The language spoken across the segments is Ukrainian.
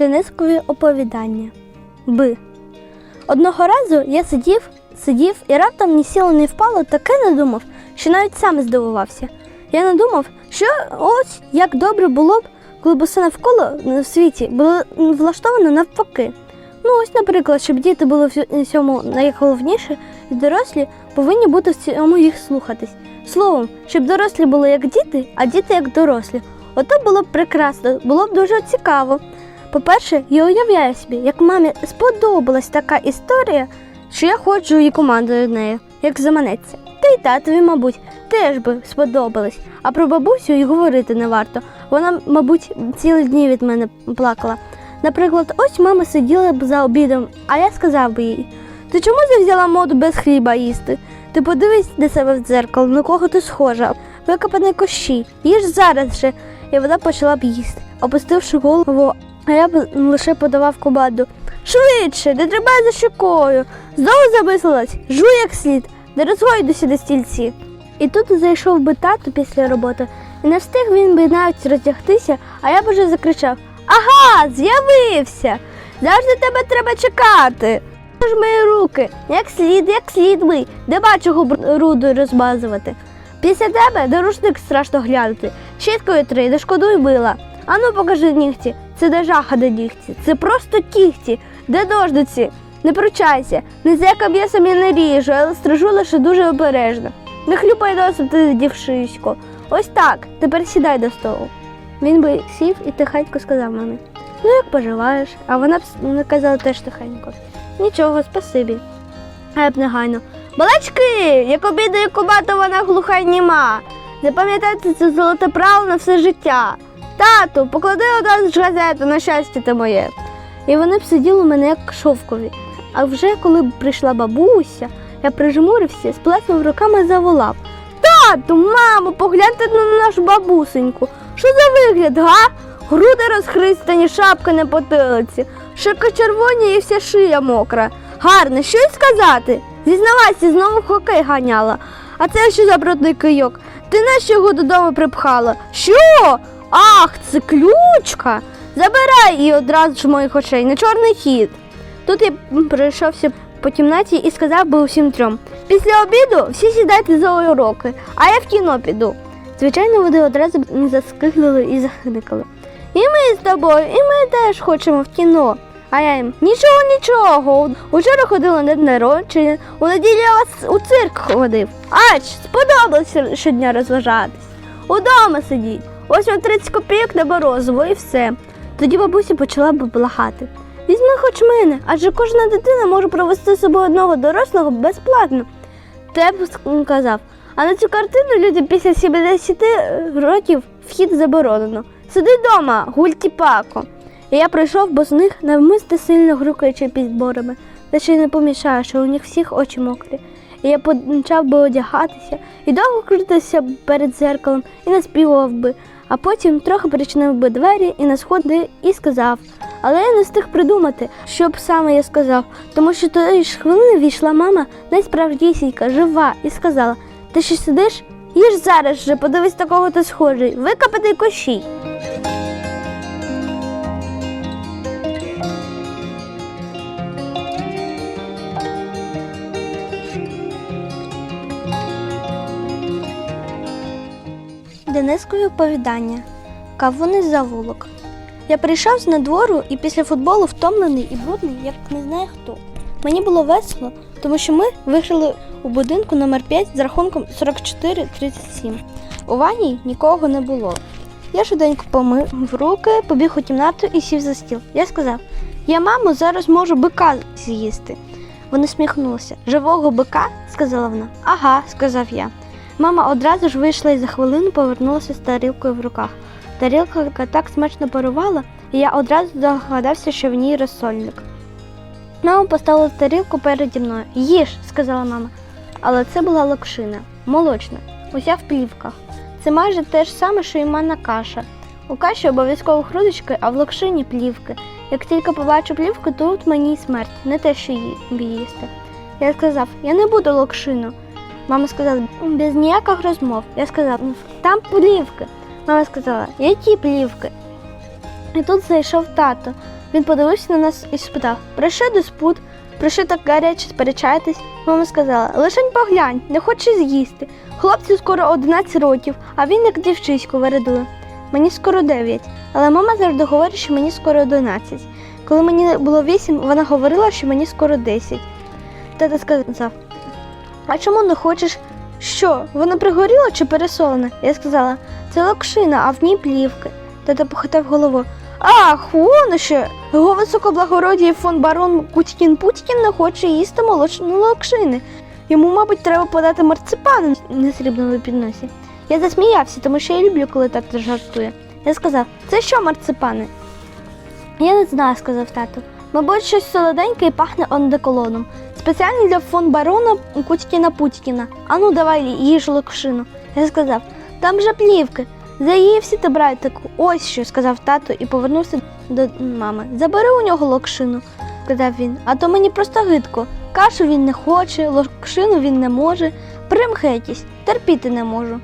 Денискові оповідання. Б. Одного разу я сидів, сидів і раптом ні сіло, ні впало, таке надумав, що навіть сам здивувався. Я надумав, що ось як добре було б, коли б усе навколо в світі було влаштовано навпаки. Ну, ось, наприклад, щоб діти були в цьому найголовніше, і дорослі повинні бути в цьому їх слухатись. Словом, щоб дорослі були як діти, а діти як дорослі. Ото було б прекрасно, було б дуже цікаво. По-перше, я уявляю собі, як мамі сподобалась така історія, що я ходжу і командую нею, як заманеться. Та й татові, мабуть, теж би сподобалось. А про бабусю й говорити не варто. Вона, мабуть, цілі дні від мене плакала. Наприклад, ось мама сиділа б за обідом, а я сказав би їй: ти чому ти взяла моду без хліба їсти? Ти подивись на себе в дзеркало, на кого ти схожа, викопаний кощі, їж зараз же. І вона почала б їсти, опустивши голову, а я б лише подавав команду. Швидше, не тримай за щекою. Знову замислилась, жуй як слід, не розгойдуйся на стільці. І тут зайшов би тато після роботи, і не встиг він би навіть роздягтися, а я б уже закричав: Ага, з'явився! Завжди тебе треба чекати. Ж мої руки, як слід, як слід мий, де бачу руду розмазувати. Після тебе до рушник страшно глянути. Щіткою три, не шкодуй била. Ану покажи нігті. Це не жаха де нігті, це просто кігті, де ножниці. Не пручайся, не з яка м'ясом я не ріжу, але стрижу лише дуже обережно. Не хлюпай носом ти дівшисько. Ось так, тепер сідай до столу. Він би сів і тихенько сказав мамі: Ну, як поживаєш? А вона б с- наказала теж тихенько. Нічого, спасибі. А я б негайно. Балачки, як обідає кубата, вона глуха й німа. Запам'ятайте це золоте право на все життя. Тату, поклади одразу ж газету на щастя ти моє. І вони б сиділи мене як шовкові. А вже коли б прийшла бабуся, я прижмурився, сплеснув руками і заволав. Тату, мамо, погляньте на нашу бабусеньку. Що за вигляд, га? Груди розхристані, шапка на потилиці, щоки червоні і вся шия мокра. Гарно, що й сказати? Зізнавайся, знову хокей ганяла. А це що за брудний кийок? Ти нащо його додому припхала? Що? Ах, це ключка. Забирай її одразу ж моїх очей, на чорний хід. Тут я пройшовся по кімнаті і сказав би усім трьом: після обіду всі сідайте за уроки, а я в кіно піду. Звичайно, вони одразу б заскиглили і захникали. І ми з тобою, і ми теж хочемо в кіно. А я їм нічого, нічого. Учора ходила на народження, у неділю я вас у цирк ходив. Ач, сподобалося щодня розважатись. Удома сидіть. Ось вам 30 копійок на морозиво і все. Тоді бабуся почала б благати. Візьми хоч мене, адже кожна дитина може провести з собою одного дорослого безплатно. Те б казав. А на цю картину людям після 70 років вхід заборонено. Сиди вдома, гульті пако. І я прийшов, бо з них навмисне сильно грукаючи під зборами, та ще й не помішає, що у них всіх очі мокрі. І я почав би одягатися і довго крутитися перед зеркалом і наспівував би, а потім трохи причинив би двері і на сходи і сказав. Але я не встиг придумати, що б саме я сказав, тому що тої ж хвилини війшла мама найсправдісінька, жива, і сказала: Ти що сидиш? Їж зараз же, подивись такого ти схожий, викопати кощій. Денискові оповідання. Кавуни завулок. Я прийшов з надвору і після футболу втомлений і брудний, як не знає хто. Мені було весело, тому що ми виграли у будинку номер 5 з рахунком 44-37. У ванні нікого не було. Я швиденько помив руки, побіг у кімнату і сів за стіл. Я сказав: Я, мамо, зараз можу бика з'їсти. Вони сміхнулися. Живого бика? сказала вона. Ага, сказав я. Мама одразу ж вийшла і за хвилину повернулася з тарілкою в руках. Тарілка так смачно парувала, і я одразу догадався, що в ній розсольник. Мама поставила тарілку переді мною. Їж, сказала мама. Але це була локшина, молочна, уся в плівках. Це майже те ж саме, що і манна каша. У каші обов'язково грудочки, а в локшині плівки. Як тільки побачу плівку, тут мені смерть, не те, що її їсти. Я сказав, я не буду локшину. Мама сказала, без ніяких розмов. Я сказав, «Ну, там плівки. Мама сказала, які плівки? І тут зайшов тато. Він подивився на нас і спитав: про що диспут? Про що так гаряче сперечаєтесь? Мама сказала: лишень поглянь, не хоче з'їсти. Хлопцю скоро 11 років, а він як дівчисько вередує. Мені скоро 9, але мама завжди говорить, що мені скоро 11. Коли мені було 8, вона говорила, що мені скоро 10. Тата сказав: А чому не хочеш? Що, воно пригоріло чи пересолене? Я сказала, це локшина, а в ній плівки. Тата похитав головою. Ах, воно що! Його високоблагородій фон барон Кутькін Путькін не хоче їсти молочну локшини. Йому, мабуть, треба подати марципан на срібному підносі. Я засміявся, тому що я люблю, коли тато жартує. Я сказав, це що марципани? Я не знаю, сказав тато. Мабуть, щось солоденьке і пахне ондеколоном. Спеціально для фон барона Кутькіна Путькіна. Ану, давай їж локшину. Я сказав, там же плівки. Заївся ти, братику. Ось що, сказав тато і повернувся до мами. Забери у нього локшину, сказав він, а то мені просто гидко. Кашу він не хоче, локшину він не може. Примхи терпіти не можу.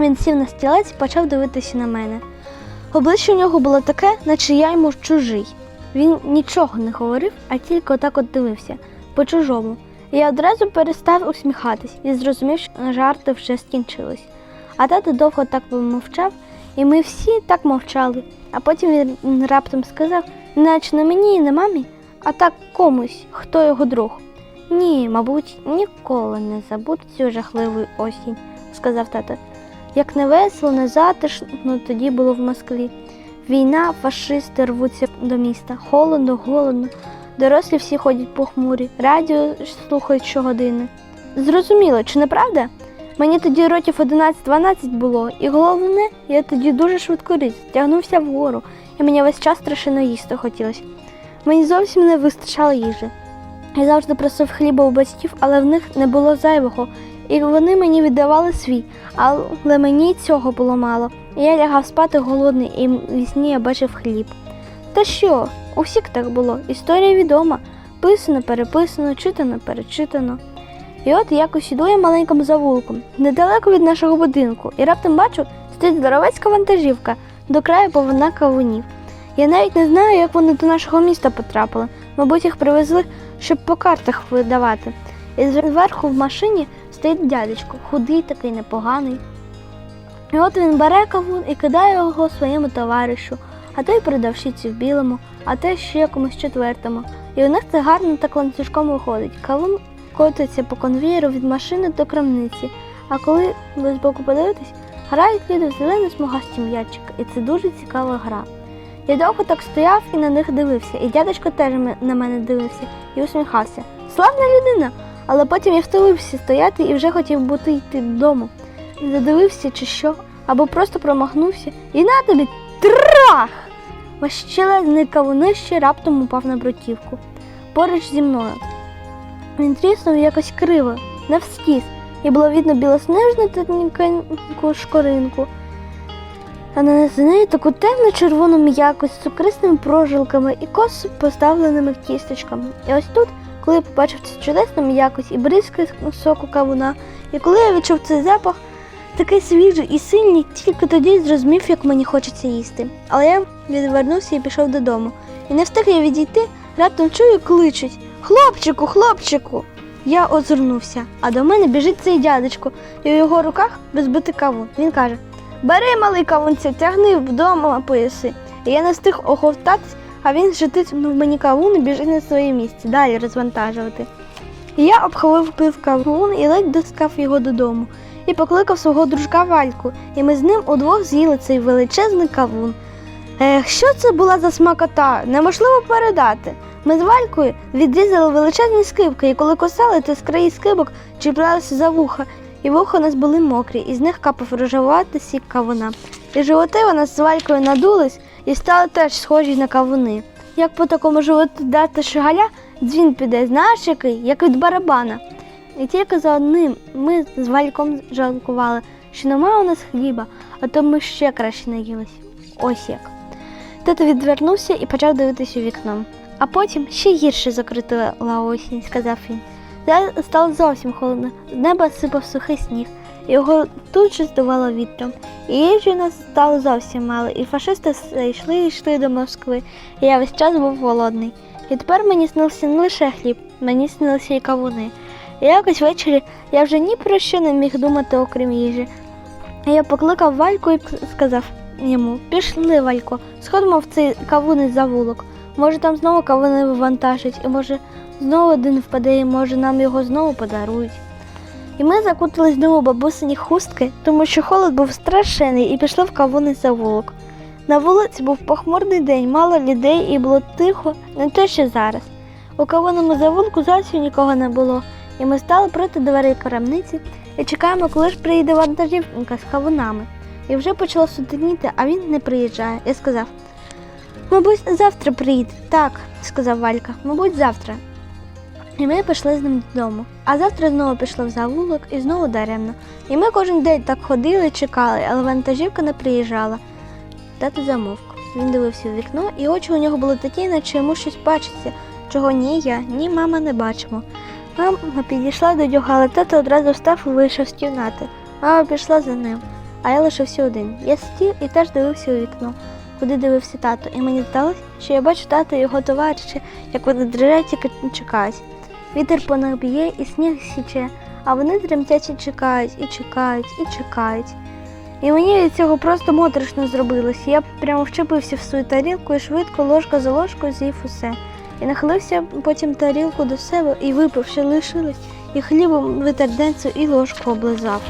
Він сів на стілець і почав дивитися на мене. Обличчя у нього було таке, наче я йому чужий. Він нічого не говорив, а тільки отак от дивився по-чужому. Я одразу перестав усміхатись і зрозумів, що жарти вже скінчились. А тато довго так помовчав, і ми всі так мовчали. А потім він раптом сказав, наче не мені і не мамі, а так комусь, хто його друг. Ні, мабуть, ніколи не забуду цю жахливу осінь, сказав тато. Як не весело, не затишно тоді було в Москві. Війна, фашисти рвуться до міста. Холодно, голодно. Дорослі всі ходять похмурі, радіо слухають щогодини. Зрозуміло, чи не правда? Мені тоді років 11-12 було, і головне, я тоді дуже швидко ріс, тягнувся вгору, і мені весь час страшенно їсти хотілося. Мені зовсім не вистачало їжі. Я завжди просив хліба у батьків, але в них не було зайвого, і вони мені віддавали свій, але мені цього було мало. Я лягав спати голодний, і в сні я бачив хліб. Та що? У всіх так було. Історія відома, писано, переписано, читано, перечитано. І от якось іду я маленьким завулком, недалеко від нашого будинку, і раптом бачу, стоїть здоровецька вантажівка, до краю повна кавунів. Я навіть не знаю, як вони до нашого міста потрапили. Мабуть, їх привезли, щоб по картах видавати. І зверху в машині стоїть дядечко, худий такий непоганий. І от він бере кавун і кидає його своєму товаришу, а той продавщиці в білому, а той ще комусь четвертому. І у них це гарно так ланцюжком виходить. Кавун котиться по конвієру від машини до крамниці, а коли ви збоку подивитесь, грають люди в зелений смугасті м'ячик, і це дуже цікава гра. Я довго так стояв і на них дивився, і дядечко теж на мене дивився і усміхався. Славна людина! Але потім я втомився стояти і вже хотів бути йти додому. Задивився чи що, або просто промахнувся, і на тобі трах! Ващелезний кавунище раптом упав на бруківку поруч зі мною. Він тріснув якось криво, навскіз, і було видно білоснежну тоненьку шкоринку, а на неї таку темну червону м'якость з цукрисними прожилками і косо поставленими кісточками. І ось тут, коли я побачив цю чудесну м'якость і бризки соку кавуна, і коли я відчув цей запах, такий свіжий і сильний, тільки тоді зрозумів, як мені хочеться їсти. Але я відвернувся і пішов додому. І не встиг я відійти, раптом чую, кличуть Хлопчику, хлопчику. Я озирнувся, а до мене біжить цей дядечко, і у його руках розбитий кавун. Він каже: Бери, малий кавунця, тягни вдома пояси. І я не встиг оховтатись, а він жититимнув мені кавун і біжить на своє місце, далі розвантажувати. І я обховив пив кавун і ледь доскав його додому. І покликав свого дружка Вальку, і ми з ним удвох з'їли цей величезний кавун. Ех, що це була за смакота? Неможливо передати. Ми з Валькою відрізали величезні скибки, і коли косали, то з краї скибок чіплялися за вуха, і вуха у нас були мокрі, і з них капав рожеватий сік кавуна. І животи у нас з Валькою надулись і стали теж схожі на кавуни. Як по такому животу дати шагаля, дзвін піде, знаєш який, як від барабана. І тільки за одним ми з Вальком жалкували, що немає у нас хліба, а то ми ще краще наїлись. Ось як. Тато відвернувся і почав дивитися у вікно. А потім ще гірше закрутила осінь, сказав він. Стало зовсім холодно, з неба сипав сухий сніг, Його тут же здувало вітром. І їжі нас стало зовсім мало, і фашисти все йшли і йшли до Москви. І я весь час був голодний. І тепер мені снився не лише хліб, мені снилися і кавуни. Якось ввечері я вже ні про що не міг думати, окрім їжі. Я покликав Вальку і сказав йому: Пішли, Валько, сходимо в цей кавунний завулок. Може, там знову кавуни вивантажать, і може знову один впаде, і може нам його знову подарують. І ми закутались знову бабусині хустки, тому що холод був страшенний, і пішли в кавунний завулок. На вулиці був похмурний день, мало людей і було тихо, не те, що зараз. У кавунному завулку зовсім нікого не було, і ми стали проти дверей крамниці і чекаємо, коли ж приїде вантажівка з кавунами. І вже почало сутеніти, а він не приїжджає. Я сказав: Мабуть, завтра приїде. Так, сказав Валька, мабуть, завтра. І ми пішли з ним додому. А завтра знову пішли в завулок і знову даремно. І ми кожен день так ходили, чекали, але вантажівка не приїжджала. Тато замовк. Він дивився в вікно, і очі у нього були такі, наче йому щось бачиться, чого ні я, ні мама не бачимо. Мама підійшла до нього, але тато одразу встав і вийшов з кімнати. Мама пішла за ним, а я лишився один. Я сидів і теж дивився у вікно, куди дивився тато, і мені здалося, що я бачу тато і його товариші, як вони дрижать і чекають. Вітер по них б'є і сніг січе, а вони тремтять і чекають, і чекають, і чекають. І мені від цього просто моторошно зробилось. Я прямо вчепився в свою тарілку і швидко ложка за ложкою з'їв усе. І нахилився потім тарілку до себе і випив, що лишилось, і хлібом витер денцю і ложку облизав.